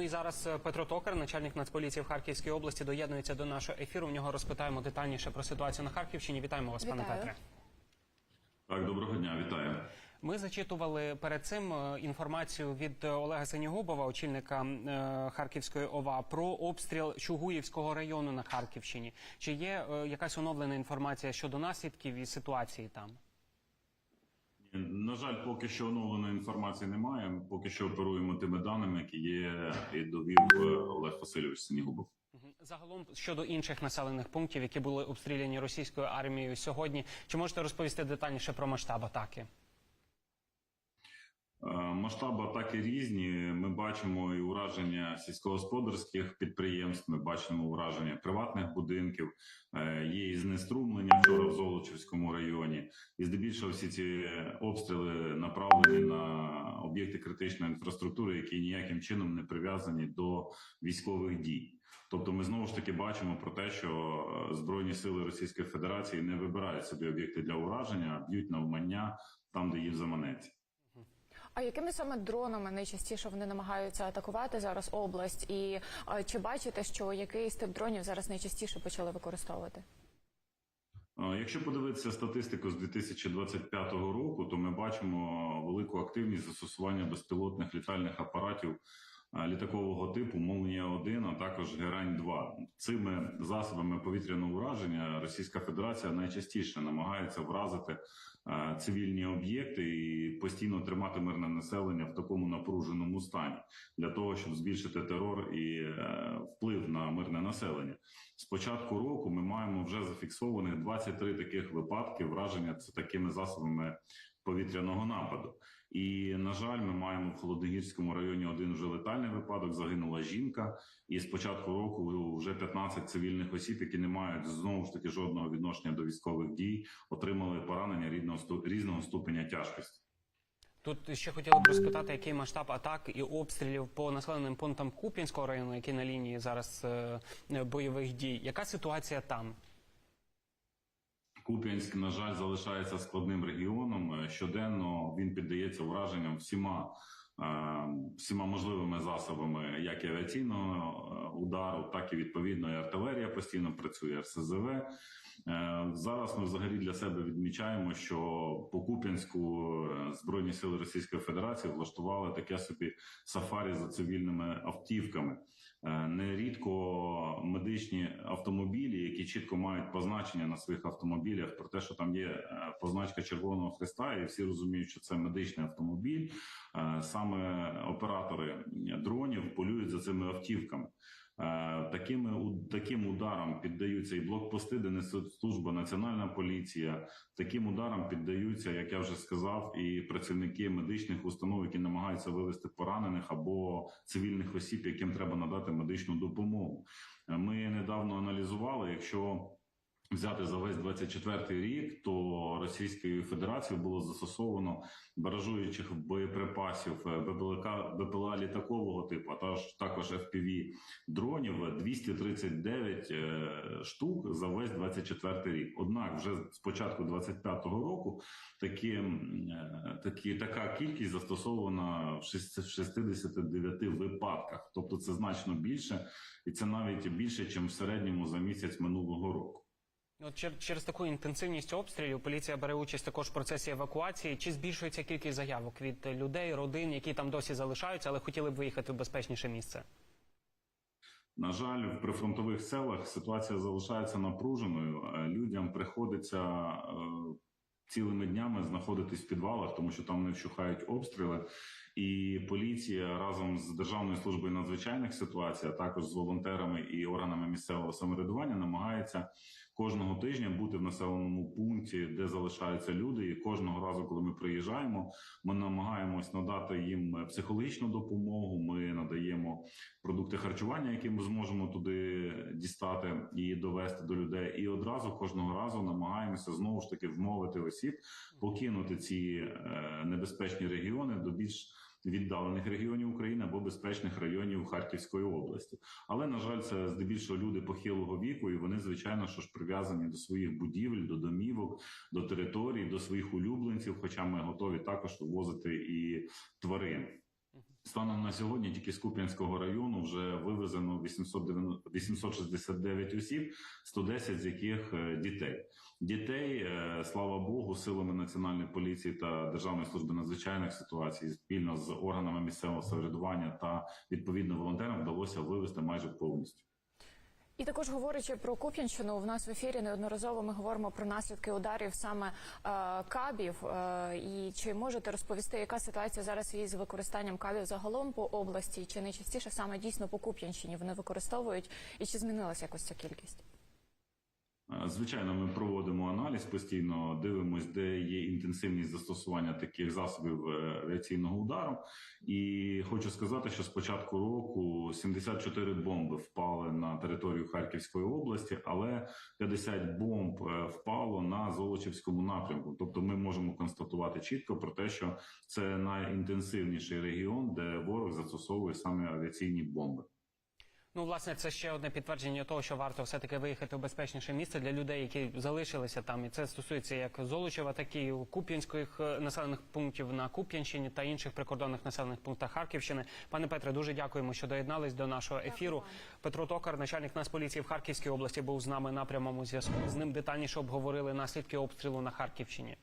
Ну і зараз е, Петро Токар, начальник Нацполіції в Харківській області, доєднується до нашого ефіру. В нього розпитаємо детальніше про ситуацію на Харківщині. Вітаємо вас, пане Петре. Так, доброго дня, вітаю. Ми зачитували перед цим е, інформацію від е, Олега Синігубова, очільника Харківської ОВА, про обстріл Чугуївського району на Харківщині. Чи є якась оновлена інформація щодо наслідків і ситуації там? На жаль, поки що оновленої інформації немає. Поки що оперуємо тими даними, які є і довів е, Олег Васильович Синігубов. Загалом щодо інших населених пунктів, які були обстріляні російською армією сьогодні, чи можете розповісти детальніше про масштаб атаки? Е, Масштаби атаки різні. Ми бачимо і ураження сільськогосподарських підприємств. Ми бачимо ураження приватних будинків. Е, Є і знеструмлення вчора в Золочівському районі. І здебільшого всі ці обстріли направлені на об'єкти критичної інфраструктури, які ніяким чином не прив'язані до військових дій. Тобто, ми знову ж таки бачимо про те, що е, збройні сили Російської Федерації не вибирають собі об'єкти для ураження, а б'ють навмання там, де їм заманеться. А якими саме дронами найчастіше вони намагаються атакувати зараз область? І а, чи бачите, що який з тип дронів зараз найчастіше почали використовувати? Якщо подивитися статистику з 2025 року, то ми бачимо велику активність застосування безпілотних літальних апаратів літакового типу Молнія 1 а також Герань 2 Цими засобами повітряного ураження Російська Федерація найчастіше намагається вразити е, цивільні об'єкти і постійно тримати мирне населення в такому напруженому стані для того, щоб збільшити терор і е, вплив на мирне населення. З початку року ми маємо вже зафіксованих 23 таких випадки враження такими засобами повітряного нападу. І на жаль, ми маємо в Холодногірському районі один вже летальний випадок. Загинула жінка, і з початку року вже 15 цивільних осіб, які не мають знову ж таки жодного відношення до військових дій, отримали поранення різного різного ступеня тяжкості. Тут ще хотіли б розпитати, який масштаб атак і обстрілів по населеним пунктам Куп'янського району, які на лінії зараз е, бойових дій. Яка ситуація там? Куп'янськ, на жаль, залишається складним регіоном. Е, Щоденно він піддається враженням всіма. е, Всіма можливими засобами, як і авіаційного е, удару, так і відповідно і артилерія постійно працює РСЗВ. Зараз ми взагалі для себе відмічаємо, що по Куп'янську збройні сили Російської Федерації влаштували таке собі сафарі за цивільними автівками. Нерідко медичні автомобілі, які чітко мають позначення на своїх автомобілях про те, що там є е, позначка Червоного Христа, і всі розуміють, що це медичний автомобіль. Е, Саме оператори дронів полюють за цими автівками. Е, Такими таким ударом піддаються і блокпости, де несуть служба Національна поліція. Таким ударом піддаються, як я вже сказав, і працівники медичних установ, які намагаються вивести поранених або цивільних осіб, яким треба надати медичну допомогу. Е, Ми недавно аналізували, якщо взяти за весь 24 рік, то Російською Федерацією було застосовано баражуючих боєприпасів е, БПЛК, БПЛА літакового типу, а також FPV дронів 239 е, штук за весь 24 рік. Однак, вже з початку 25-го року такі, е, такі така кількість застосована в 69 випадках. Тобто, це значно більше, і це навіть більше, ніж в середньому за місяць минулого року. От чер- через таку інтенсивність обстрілів поліція бере участь також в процесі евакуації. Чи збільшується кількість заявок від людей, родин, які там досі залишаються, але хотіли б виїхати в безпечніше місце? На жаль, в прифронтових селах ситуація залишається напруженою. Е, Людям приходиться е, цілими днями знаходитись в підвалах, тому що там не вщухають обстріли. І поліція разом з Державною службою надзвичайних ситуацій, а також з волонтерами і органами місцевого самоврядування намагається кожного тижня бути в населеному пункті, де залишаються люди. І кожного разу, коли ми приїжджаємо, ми намагаємось надати їм психологічну допомогу. Ми надаємо продукти харчування, які ми зможемо туди дістати і довести до людей. І одразу кожного разу намагаємося знову ж таки вмовити осіб покинути ці е, небезпечні регіони до більш віддалених регіонів України або безпечних районів Харківської області. Але на жаль, це здебільшого люди похилого віку, і вони звичайно що ж прив'язані до своїх будівель, до домівок, до територій, до своїх улюбленців. Хоча ми готові також вивозити і тварин. Станом на сьогодні тільки з Куп'янського району вже вивезено 890 869 осіб, 110 з яких е, дітей. Дітей, е, слава Богу, силами національної поліції та Державної служби надзвичайних ситуацій спільно з органами місцевого самоврядування та відповідно волонтерам вдалося вивезти майже повністю. І також говорячи про Куп'янщину, в нас в ефірі неодноразово ми говоримо про наслідки ударів саме е, кабів. Е, і чи можете розповісти, яка ситуація зараз із використанням кабів загалом по області? Чи найчастіше саме дійсно по Куп'янщині вони використовують, і чи змінилася якось ця кількість? Е, Звичайно, ми проводимо аналіз постійно, дивимося, де є інтенсивність застосування таких засобів е, авіаційного удару. І хочу сказати, що з початку року 74 бомби впали на територію Харківської області, але 50 бомб е, впало на Золочівському напрямку. Тобто, ми можемо констатувати чітко про те, що це найінтенсивніший регіон, де ворог застосовує саме авіаційні бомби. Ну, власне, це ще одне підтвердження того, що варто все-таки виїхати в безпечніше місце для людей, які залишилися там. І це стосується як Золочева, так і Куп'янських е, населених пунктів на Куп'янщині та інших прикордонних населених пунктах Харківщини. Пане Петре, дуже дякуємо, що доєднались до нашого ефіру. Петро Токар, начальник Нацполіції в Харківській області, був з нами на прямому зв'язку. З ним детальніше обговорили наслідки обстрілу на Харківщині.